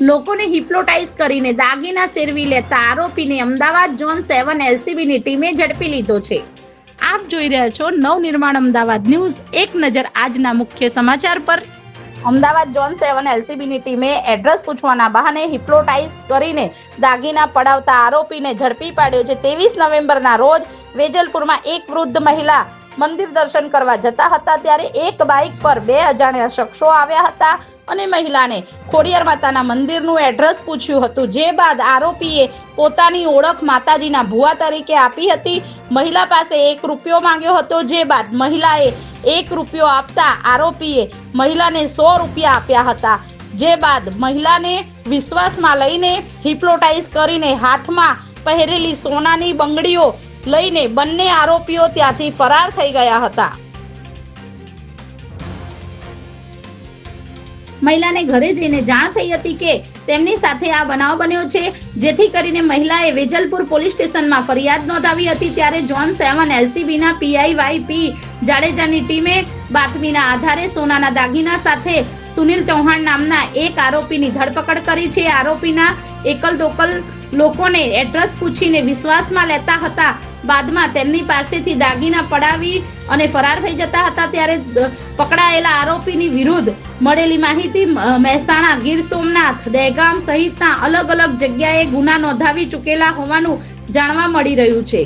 લોકોને હિપ્નોટાઇઝ કરીને દાગીના સેરવી લેતા આરોપીને અમદાવાદ ઝોન સેવન એલસીબીની ટીમે ઝડપી લીધો છે. આપ જોઈ રહ્યા છો નવનિર્માણ અમદાવાદ ન્યૂઝ, એક નજર આજના મુખ્ય સમાચાર પર. અમદાવાદ ઝોન સેવન એલસીબીની ટીમે એડ્રેસ પૂછવાના બહાને હિપ્નોટાઇઝ કરીને દાગીના પડાવતા આરોપીને ઝડપી પાડ્યો છે. ત્રેવીસ નવેમ્બરના રોજ વેજલપુરમાં એક વૃદ્ધ મહિલા મંદિર દર્શન કરવા જતા હતા ત્યારે એક બાઇક પર બે અજાણ્યા શખ્સો આવ્યા હતા અને મહિલાને ખોડિયાર માતાના મંદિરનું એડ્રેસ પૂછ્યું હતું. જે બાદ આરોપીએ પોતાની ઓળખ માતાજીના ભુવા તરીકે આપી હતી. મહિલા પાસે એક રૂપિયો માંગ્યો હતો. જે બાદ મહિલાએ એક રૂપિયો આપતા આરોપીએ મહિલાને સો રૂપિયા આપ્યા હતા. જે બાદ મહિલાને વિશ્વાસમાં લઈને હિપ્નોટાઇઝ કરીને હાથમાં પહેરેલી સોનાની બંગડીઓ લઈને બંને આરોપીઓ ત્યાંથી ફરાર થઈ ગયા હતા. મહિલાને ઘરે જઈને જાણ થઈ હતી કે તેમની સાથે આ બનાવ બન્યો છે, જેથી કરીને મહિલાએ વેજલપુર પોલીસ સ્ટેશનમાં ફરિયાદ નોંધાવી હતી ત્યારે જોન સેવન એલસીબીના પીઆઈ વાય પી જાડેજાની ટીમે બાતમીના આધારે સોનાના દાગીના સાથે સુનિલ ચૌહાણ નામના એક આરોપીની ધરપકડ કરી છે. આરોપીના એકલ દોકલ લોકોને એડ્રેસ પૂછીને વિશ્વાસમાં લેતા હતા. બાદમાં તેમની પાસેથી દાગીના પડાવી અને ફરાર થઈ જતા હતા ત્યારે પકડાયેલા આરોપીની વિરુદ્ધ મળેલી માહિતી મહેસાણા ગીર સોમનાથ, દહેગામ સહિતના અલગ અલગ જગ્યાએ ગુના નોંધાવી ચૂકેલા હોવાનું જાણવા મળી રહ્યું છે.